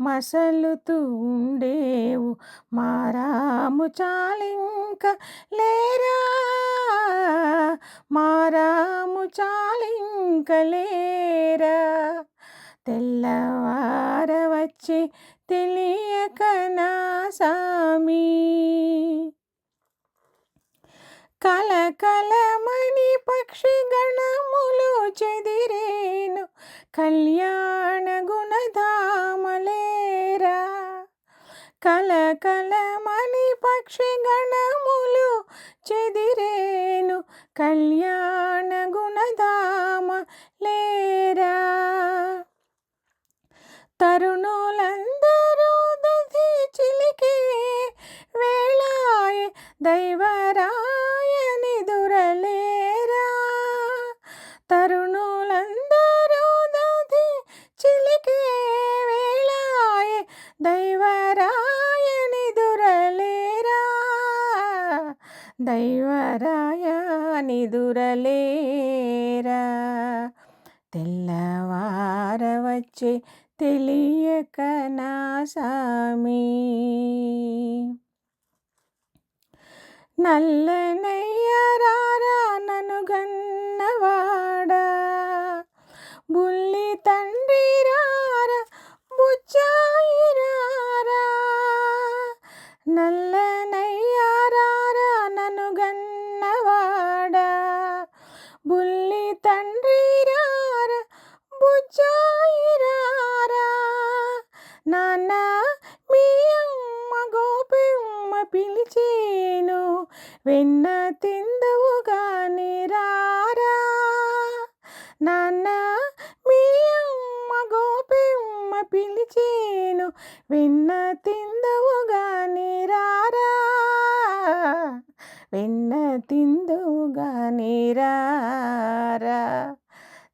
మసలుతూ ఉండేవు మారాము చాలింక లేరా? మారాము చాలింక లేరా? తెల్లవార వచ్చి తెలియక నా సామి. కలకలమణి పక్షి గణములు చెదిరేను. కళ్యాణ కలకలమణి పక్షి గణములు చెదిరేను కళ్యాణ గుణధామ లేరా? తరుణులందరూ దసి చిలికే వేళాయ దైవరాయని దురలేరా? తరుణులందరూ దధి చిలికే వేళాయ దైవ దైవరాయని దురలేరా తెల్లవార వచ్చే తెలియక నా సామి నల్లనయ్యరారా రారా బుచ్చాయి రారా నాన్న మీ అమ్మ గోపెమ్మ పిలిచేను వెన్న తిందువుగాని రారా. నాన్న మీ అమ్మ గోపెమ్మ పిలిచేను వెన్న తిందువుగాని రారా. వెన్న